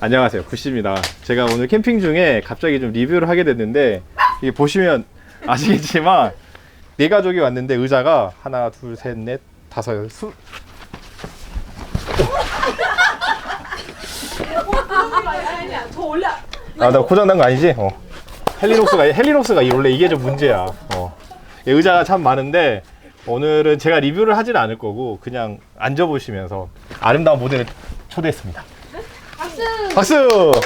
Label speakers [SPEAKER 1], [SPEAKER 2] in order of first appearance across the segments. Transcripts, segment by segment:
[SPEAKER 1] 안녕하세요 구씨입니다 제가 오늘 캠핑 중에 갑자기 좀 리뷰를 하게 됐는데 이게 보시면 아시겠지만 네 가족이 왔는데 의자가 하나 둘셋넷 다섯 수 아, 나 고장난 거 아니지? 어. 헬리녹스가, 헬리녹스가 이- 원래 이게 좀 문제야. 어. 이 의자가 참 많은데, 오늘은 제가 리뷰를 하지는 않을 거고, 그냥 앉아보시면서 아름다운 모델을 초대했습니다. 박수! 박수!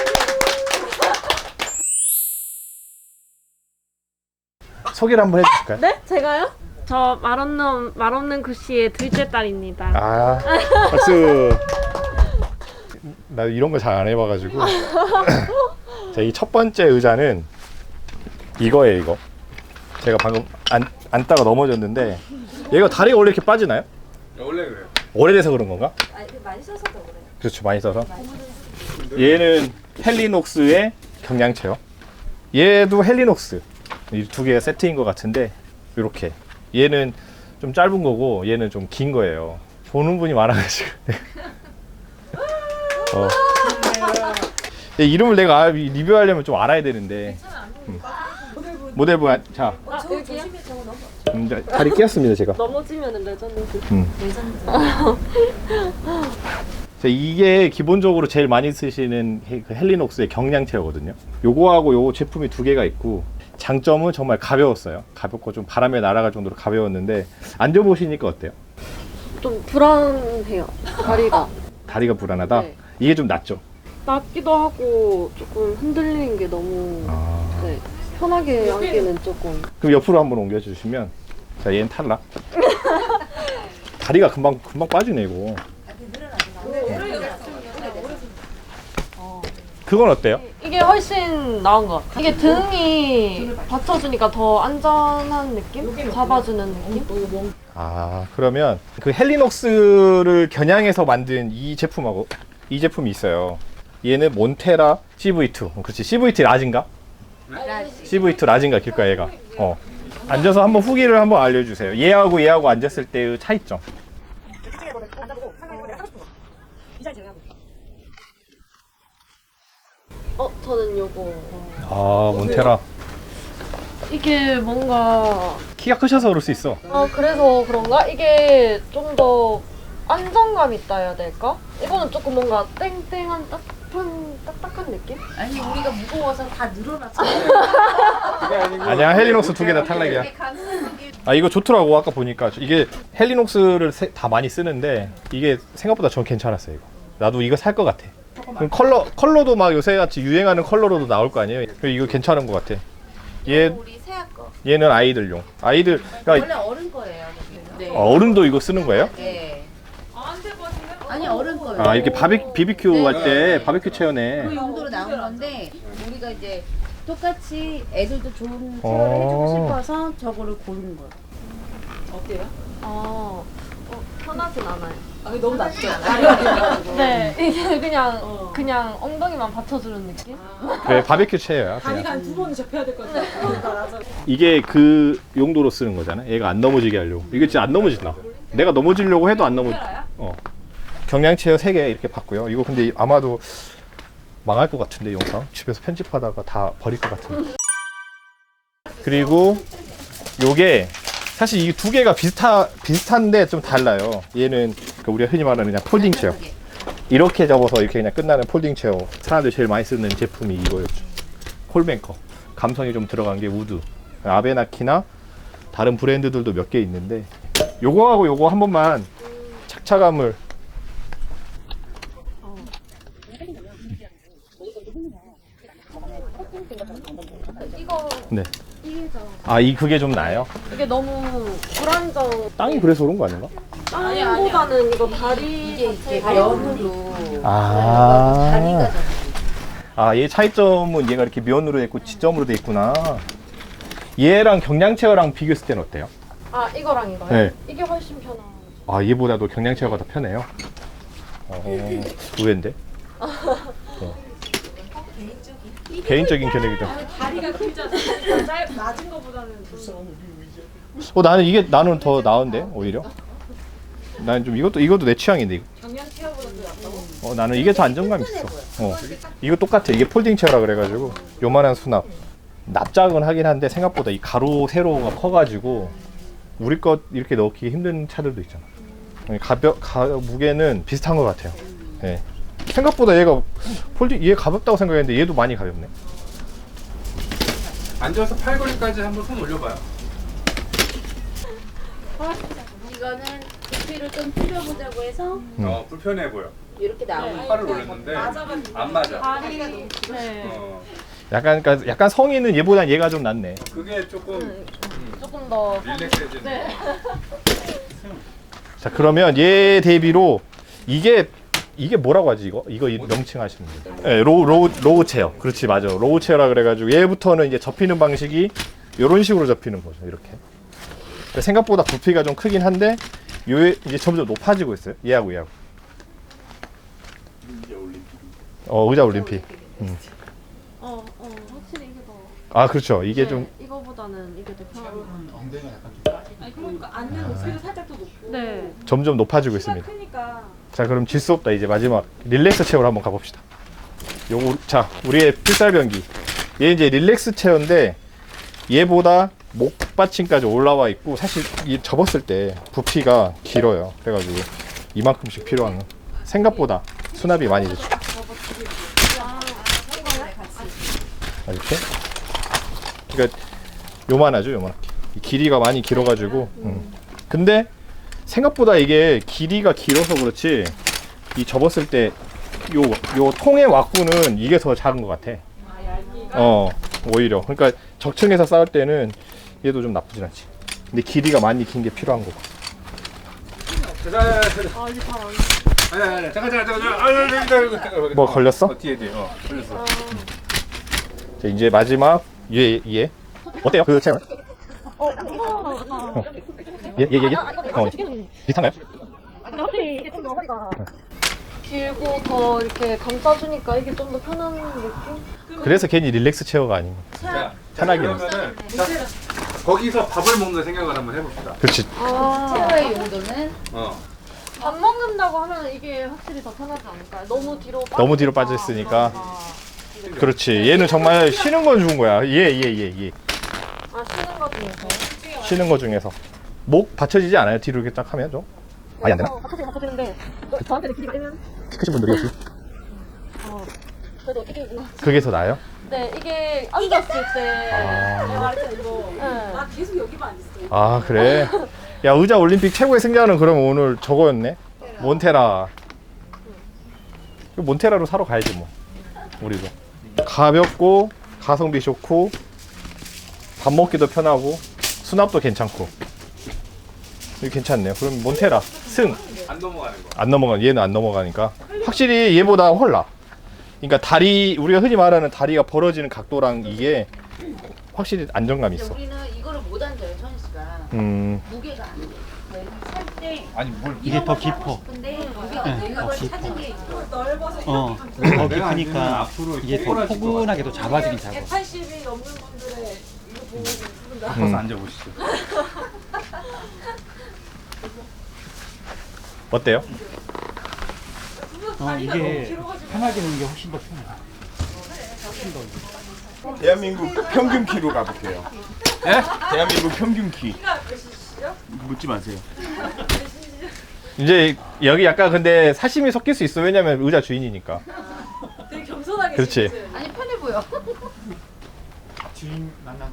[SPEAKER 1] 소개를 한번 해주실까요?
[SPEAKER 2] 네? 제가요? 저 말없는 말없는 구씨의 둘째 딸입니다.
[SPEAKER 1] 아, 박수! 나 이런 거 잘 안 해봐가지고. 자, 이 첫 번째 의자는 이거예요, 이거. 제가 방금 안, 앉다가 넘어졌는데, 얘가 다리가 원래 이렇게 빠지나요?
[SPEAKER 3] 원래 그래요.
[SPEAKER 1] 오래돼서 그런 건가?
[SPEAKER 4] 아니 그 많이 써서 더 그래요.
[SPEAKER 1] 그렇죠, 많이 써서. 얘는 헬리녹스의 경량체요. 얘도 헬리녹스. 이 두 개가 세트인 것 같은데, 이렇게. 얘는 좀 짧은 거고, 얘는 좀 긴 거예요. 보는 분이 많아가지고. 네. 어. 얘 이름을 내가 알- 리뷰하려면 좀 알아야 되는데. 음. 모델분, 아- 자,
[SPEAKER 2] 아,
[SPEAKER 1] 음, 자, 다리 끼었습니다, 제가.
[SPEAKER 2] 넘어지면은 레전드.
[SPEAKER 1] 음. 자, 이게 기본적으로 제일 많이 쓰시는 헬- 그 헬리녹스의 경량체어거든요. 요거하고 요거 제품이 두 개가 있고 장점은 정말 가벼웠어요. 가볍고 좀 바람에 날아갈 정도로 가벼웠는데 앉아보시니까 어때요?
[SPEAKER 2] 좀 불안해요. 다리가.
[SPEAKER 1] 다리가 불안하다?
[SPEAKER 2] 네.
[SPEAKER 1] 이게 좀 낫죠?
[SPEAKER 2] 낮기도 하고 조금 흔들리는 게 너무
[SPEAKER 1] 아.
[SPEAKER 2] 네. 편하게 앉기는 조금.
[SPEAKER 1] 그럼 옆으로 한번 옮겨주시면 자 얘는 탈락. 다리가 금방 금방 빠지네 이거. 그건 어때요?
[SPEAKER 2] 이게 훨씬 나은 것 같아요. 이게 등이 받쳐주니까 더 안전한 느낌? 잡아주는 느낌?
[SPEAKER 1] 아 그러면 그 헬리녹스를 겨냥해서 만든 이 제품하고 이 제품이 있어요. 얘는 몬테라 CV2. 어, 그렇지 CV2 라진가? CV2 라진가 길까 얘가. 어. 앉아서 한번 후기를 한번 알려주세요. 얘하고 얘하고 앉았을 때의 차이점.
[SPEAKER 2] 어, 저는 요거.
[SPEAKER 1] 아 몬테라.
[SPEAKER 2] 이게 뭔가
[SPEAKER 1] 키가 크셔서 그럴 수 있어.
[SPEAKER 2] 아 그래서 그런가? 이게 좀 더 안정감 있다 해야 될까? 이거는 조금 뭔가 땡땡한 따뜻한 딱딱한 느낌?
[SPEAKER 4] 아니 우리가 무거워서 다 늘어났어.
[SPEAKER 1] 아니야 헬리녹스 두 개 다 탈락이야. 아 이거 좋더라고 아까 보니까 이게 헬리녹스를 세- 다 많이 쓰는데 이게 생각보다 전 괜찮았어요 이거. 나도 이거 살 것 같아. 그럼 컬러 컬러도 막 요새 같이 유행하는 컬러로도 나올 거 아니에요. 그리고 이거 괜찮은 것 같아. 얘
[SPEAKER 4] 우리 새야 거.
[SPEAKER 1] 얘는 아이들용. 아이들 그러니까
[SPEAKER 4] 원래 어른 거예요. 네.
[SPEAKER 1] 어른도 이거 쓰는 거예요?
[SPEAKER 4] 네. 아니 어른 거예요.
[SPEAKER 1] 아 이렇게 바비 비비큐 할 때 바비큐 체어네.
[SPEAKER 4] 그 용도로 나온 건데 우리가 이제 똑같이 애들도 좋은
[SPEAKER 1] 어.
[SPEAKER 4] 체어를 해주고 싶어서 저거를 고른 거예요.
[SPEAKER 2] 아, 어, 편하진 않아요.
[SPEAKER 4] 아, 너무 낫죠.
[SPEAKER 2] 네, 이게 그냥 그냥 엉덩이만 받쳐주는 느낌?
[SPEAKER 1] 그래 바비큐 체어야. 그냥.
[SPEAKER 5] 다리가 한 두 번은 접혀야 될 것 같아.
[SPEAKER 1] 이게 그 용도로 쓰는 거잖아. 얘가 안 넘어지게 하려고. 이게 진짜 안 넘어진다. 내가 넘어지려고 해도 안 넘어지. 어. 경량 체어 3개 이렇게 봤고요. 이거 근데 아마도 망할 것 같은데 영상. 집에서 편집하다가 다 버릴 것 같은데. 그리고 요게 사실 이 두 개가 비슷하 비슷한데 좀 달라요. 얘는 그 우리가 흔히 말하는 그냥 폴딩 체어. 이렇게 접어서 이렇게 그냥 끝나는 폴딩 체어. 사람들이 제일 많이 쓰는 제품이 이거였죠. 콜뱅커. 감성이 좀 들어간 게 우드. 아베나키나 다른 브랜드들도 몇 개 있는데 요거하고 요거 한 번만 착착감을
[SPEAKER 2] 이거
[SPEAKER 1] 네. 아, 이 그게 좀 나아요?
[SPEAKER 2] 이게 너무 불안정.
[SPEAKER 1] 땅이 그래서 그런 거 아닌가?
[SPEAKER 2] 땅보다는 이거 다리
[SPEAKER 4] 이게 이제 면으로
[SPEAKER 1] 아.
[SPEAKER 4] 다리가 좀
[SPEAKER 1] 아, 얘 차이점은 얘가 이렇게 면으로 돼 있고 지점으로 돼 있구나. 얘랑 경량체어랑 비교했을 때는 어때요?
[SPEAKER 2] 아 이거랑 이거요?
[SPEAKER 1] 네.
[SPEAKER 2] 이게 훨씬 편한.
[SPEAKER 1] 아, 얘보다도 경량체어가 더 편해요. 어, 의외인데? 어. 개인적인 견해기도.
[SPEAKER 5] 다리가 길잖아. 짧 낮은 거보다는
[SPEAKER 1] 어, 나는 이게 나는 더 나은데 오히려. 나는 좀 이것도 이것도 내 취향인데. 이거.
[SPEAKER 5] 경량 체어보다 더 낫다고?
[SPEAKER 1] 어, 나는 이게 더 안정감 있어. 어. 이거 똑같아. 이게 폴딩 체어라 그래가지고 요만한 수납. 납작은 하긴 한데 생각보다 이 가로 세로가 커가지고 우리 것 이렇게 넣기 힘든 차들도 있잖아. 가벼 가 무게는 비슷한 것 같아요. 예. 생각보다 얘가 폴딩 얘 가볍다고 생각했는데 얘도 많이 가볍네.
[SPEAKER 3] 앉아서 팔걸이까지 한번 손 올려봐요.
[SPEAKER 4] 이거는 부피를 좀 줄여보자고 해서
[SPEAKER 1] 음.
[SPEAKER 3] 어 불편해 보여.
[SPEAKER 4] 이렇게 나오는
[SPEAKER 3] 팔을 올렸는데 안 맞아.
[SPEAKER 5] 다리 네.
[SPEAKER 3] 어
[SPEAKER 1] 약간 그러니까 약간 성인은 얘보다 얘가 좀 낫네.
[SPEAKER 3] 그게 조금
[SPEAKER 2] 조금 더
[SPEAKER 3] 릴렉스해지는.
[SPEAKER 2] 네.
[SPEAKER 1] 자 그러면 얘 대비로 이게 이게 뭐라고 하지 이거 이거 이 명칭 하시면 돼요. 네, 로우 로우 로우 체어. 그렇지 맞아. 로우 체어라 그래가지고 얘부터는 이제 접히는 방식이 이런 식으로 접히는 거죠. 이렇게. 근데 생각보다 부피가 좀 크긴 한데 요 이제 점점 높아지고 있어요. 얘하고 얘하고. 어 의자 올림픽.
[SPEAKER 2] 어, 어, 확실히 이게 더.
[SPEAKER 1] 아 그렇죠. 이게 좀
[SPEAKER 2] 네, 이거보다는 이게 더 편합니다.
[SPEAKER 5] 아니 그러니까 앉는 높이도 살짝 더 높고.
[SPEAKER 2] 네.
[SPEAKER 1] 점점 높아지고
[SPEAKER 5] 키가
[SPEAKER 1] 있습니다.
[SPEAKER 5] 크니까.
[SPEAKER 1] 자 그럼 질 수 없다. 이제 마지막 릴렉스 체어로 한번 가봅시다. 요거 자 우리의 필살 변기. 얘 이제 릴렉스 체어인데 얘보다 목 받침까지 올라와 있고 사실 이 접었을 때 부피가 길어요. 그래가지고 이만큼씩 필요한 생각보다 수납이 많이 되죠. 자, 이렇게 그러니까 요만하죠 요만하게. 이 길이가 많이 길어가지고 음. 근데 생각보다 이게 길이가 길어서 그렇지 이 접었을 때 요 요 통의 왁구는 이게 더 작은 것 같아. 어 오히려 그러니까 적층에서 싸울 때는 얘도 좀 나쁘진 않지. 근데 길이가 많이 긴 게 필요한 거고.
[SPEAKER 2] 아, 이게 잘 안
[SPEAKER 3] 아니 아니 아니. 잠깐 잠깐 잠깐. 잠깐. 아, 아, 아, 아, 아,
[SPEAKER 1] 뭐 걸렸어?
[SPEAKER 3] 어, 뒤에 뒤에. 어 걸렸어.
[SPEAKER 1] 자, 이제 마지막 얘 얘. 어때요? 그 체험?
[SPEAKER 2] 어, 어,
[SPEAKER 1] 얘얘 얘 얘. 어 비슷한가요?
[SPEAKER 2] 이게 좀더 허리가 길고 더 이렇게 감싸주니까 이게 좀 더 편한 느낌?
[SPEAKER 1] 그래서 괜히 릴렉스 체어가 아닌 거.
[SPEAKER 3] 자,
[SPEAKER 1] 편하게.
[SPEAKER 3] 자, 거기서 밥을 먹는 생각을 한번 해봅시다.
[SPEAKER 1] 그렇지.
[SPEAKER 2] 아,
[SPEAKER 4] 체어의 용도는
[SPEAKER 3] 어.
[SPEAKER 2] 밥 먹는다고 하면 이게 확실히 더 편하지 않을까요? 너무 뒤로
[SPEAKER 1] 너무 뒤로 빠져 있으니까. 그렇지. 얘는 정말 쉬는 건 좋은 거야. 얘얘얘 얘.
[SPEAKER 2] 아, 쉬는 거 중에서.
[SPEAKER 1] 쉬는 거 중에서 목 받쳐지지 않아요? 뒤로 이렇게 딱 하면 좀? 아니 안 되나?
[SPEAKER 2] 어, 받쳐지긴 받쳐지는데, 너- 저한테는 길이가 되면,
[SPEAKER 1] 키 크신 분들이 혹시
[SPEAKER 2] 어, 그래도 이게,
[SPEAKER 1] 그게 더 나아요?
[SPEAKER 2] 네, 이게 앉았을 때.
[SPEAKER 1] 아.
[SPEAKER 2] 내가 할때 이거. 네.
[SPEAKER 5] 아 계속 여기만 있어.
[SPEAKER 1] 아 그래? 야 의자 올림픽 최고의 승자는 그럼 오늘 저거였네? 몬테라 이거 몬테라로 사러 가야지 뭐 우리도 가볍고 가성비 좋고 밥 먹기도 편하고 수납도 괜찮고 이거 괜찮네요 그럼 몬테라 승
[SPEAKER 3] 안 넘어가는 거.
[SPEAKER 1] 안 넘어가 얘는 안 넘어가니까 확실히 얘보다 헐나 그러니까 다리 우리가 흔히 말하는 다리가 벌어지는 각도랑 이게 확실히 안정감이
[SPEAKER 4] 근데
[SPEAKER 1] 있어
[SPEAKER 4] 우리는 이거를 못 앉아요 천희 씨가
[SPEAKER 1] 음
[SPEAKER 4] 무게가 안 돼. 네, 살때
[SPEAKER 3] 아니 뭘
[SPEAKER 6] 이게 더 깊어.
[SPEAKER 4] 무게가
[SPEAKER 6] 네,
[SPEAKER 4] 안 돼.
[SPEAKER 6] 더
[SPEAKER 4] 이걸
[SPEAKER 6] 깊어.
[SPEAKER 4] 찾은 게 있어.
[SPEAKER 5] 넓어서
[SPEAKER 6] 어,
[SPEAKER 5] 이렇게
[SPEAKER 6] 더
[SPEAKER 3] 내가 앉으면
[SPEAKER 6] 깊으니까
[SPEAKER 3] 앞으로
[SPEAKER 6] 이게 더
[SPEAKER 3] 꼬꾸라질 것
[SPEAKER 6] 포근하게 더 잡아지긴 잡아.
[SPEAKER 5] 180이 넘는 분들의 이거 보고 있습니다.
[SPEAKER 3] 가서
[SPEAKER 1] 음.
[SPEAKER 3] 앉아보시죠.
[SPEAKER 1] 어때요?
[SPEAKER 6] 어, 이게 편하게 놓는 게 훨씬 더 편해.
[SPEAKER 7] 대한민국 평균 키로 가볼게요.
[SPEAKER 3] 예?
[SPEAKER 7] 대한민국 평균 키. 묻지 마세요.
[SPEAKER 1] 이제 여기 약간 근데 사심이 섞일 수 있어 왜냐면 의자 주인이니까
[SPEAKER 5] 되게 겸손하게
[SPEAKER 1] 그렇지.
[SPEAKER 5] 생겼어요.
[SPEAKER 4] 아니 편해 보여.
[SPEAKER 6] 주인 만나면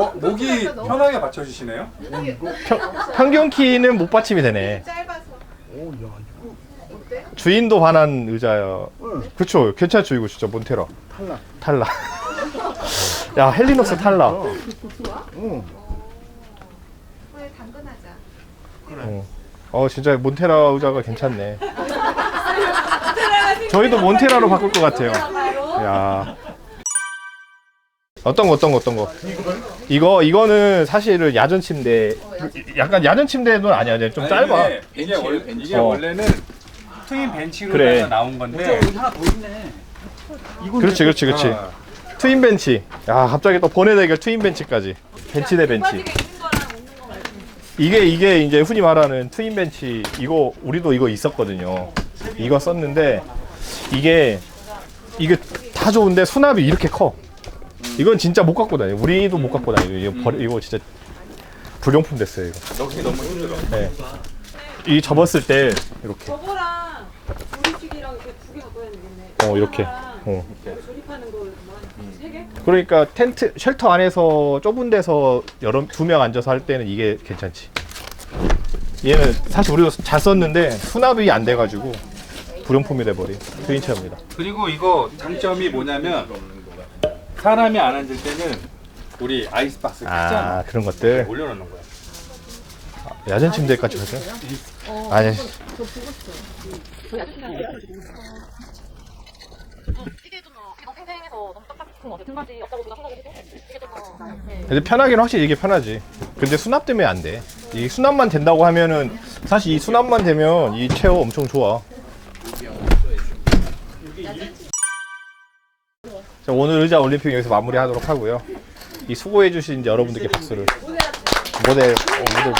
[SPEAKER 3] 어 목이 편하게 받쳐주시네요.
[SPEAKER 1] 평균 키는 못 받침이 되네. 주인도 반한 의자요. 그쵸 괜찮죠 이거 진짜. 몬테라 탈락. 탈락. 야 헬리녹스 탈락.
[SPEAKER 7] 응.
[SPEAKER 1] 어. 어 진짜 몬테라 의자가 괜찮네. 저희도 몬테라로 바꿀 것 같아요. 야 어떤 거 어떤 거 어떤 거 이거 이거는 사실은 야전 침대 약간 야전 침대는 아니야 이제 좀
[SPEAKER 3] 아니,
[SPEAKER 1] 짧아
[SPEAKER 3] 이게, 이게, 원, 이게
[SPEAKER 1] 어.
[SPEAKER 3] 원래는 트윈 벤치로
[SPEAKER 1] 그래.
[SPEAKER 3] 나온 건데.
[SPEAKER 6] 여기 하나 더 있네. 이건
[SPEAKER 1] 그렇지 그렇지 그렇지
[SPEAKER 3] 어.
[SPEAKER 1] 트윈 벤치 야 갑자기 또 번외 대결 트윈 벤치까지 벤치 대 벤치
[SPEAKER 5] 빠지게 있는 거랑 없는 거 말고.
[SPEAKER 1] 이게 이게 이제 흔히 말하는 트윈 벤치 이거 우리도 이거 있었거든요 이거 썼는데 이게 이게 다 좋은데 수납이 이렇게 커. 이건 진짜 못 갖고 다녀. 우리도 못 갖고 다녀. 이거 버리, 이거 진짜 불용품 됐어요 이거.
[SPEAKER 3] 넣기 너무 힘들어.
[SPEAKER 1] 네. 이 접었을 때 이렇게
[SPEAKER 5] 저거랑 조립식이랑 이렇게 두 개가 떠야 되겠네.
[SPEAKER 1] 어 이렇게. 어.
[SPEAKER 5] 조립하는 거 뭐세 개?
[SPEAKER 1] 그러니까 텐트 쉘터 안에서 좁은 데서 여러 두 명 앉아서 할 때는 이게 괜찮지. 얘는 사실 우리도 잘 썼는데 수납이 안 돼가지고 불용품이 돼버린 트윈체어입니다.
[SPEAKER 3] 그리고 이거 장점이 뭐냐면 사람이 안 앉을 때는 우리 아이스박스 크잖아.
[SPEAKER 1] 아 그런 것들
[SPEAKER 3] 올려놓는 거야.
[SPEAKER 1] 야전 침대까지? 아니
[SPEAKER 2] 이게 좀 더. 네.
[SPEAKER 1] 근데 편하긴 확실히 이게 편하지. 근데 수납 때문에 안 돼. 이 수납만 된다고 하면은 사실 이 수납만 되면 이 체어 엄청 좋아. 자, 오늘 의자 올림픽 여기서 마무리하도록 하고요. 이 수고해주신 여러분들께 박수를. 모델, 어, 모델 분.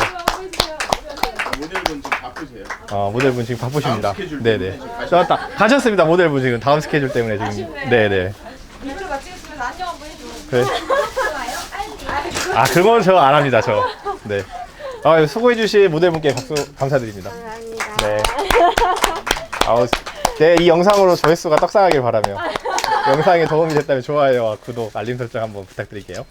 [SPEAKER 7] 모델분 좀 바쁘세요.
[SPEAKER 1] 아, 모델분 지금 바쁘십니다.
[SPEAKER 7] 스케줄
[SPEAKER 1] 네네.
[SPEAKER 7] 때문에
[SPEAKER 1] 저 다, 가셨습니다. 모델분 지금 다음 스케줄 때문에 지금. 네네.
[SPEAKER 5] 이대로 같이 있으면서 안녕 한번 해줘.
[SPEAKER 1] 그래. 아, 그건 저 안 합니다, 저. 네. 아, 수고해주신 모델분께 박수 감사드립니다. 네. 아우, 네, 이 영상으로 조회수가 떡상하길 바라며. 영상에 도움이 됐다면 좋아요와 구독, 알림 설정 한번 부탁드릴게요.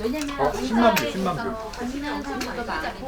[SPEAKER 4] 왜냐면
[SPEAKER 3] 어, 10만 뷰, 10만 뷰.
[SPEAKER 4] 사람도 많고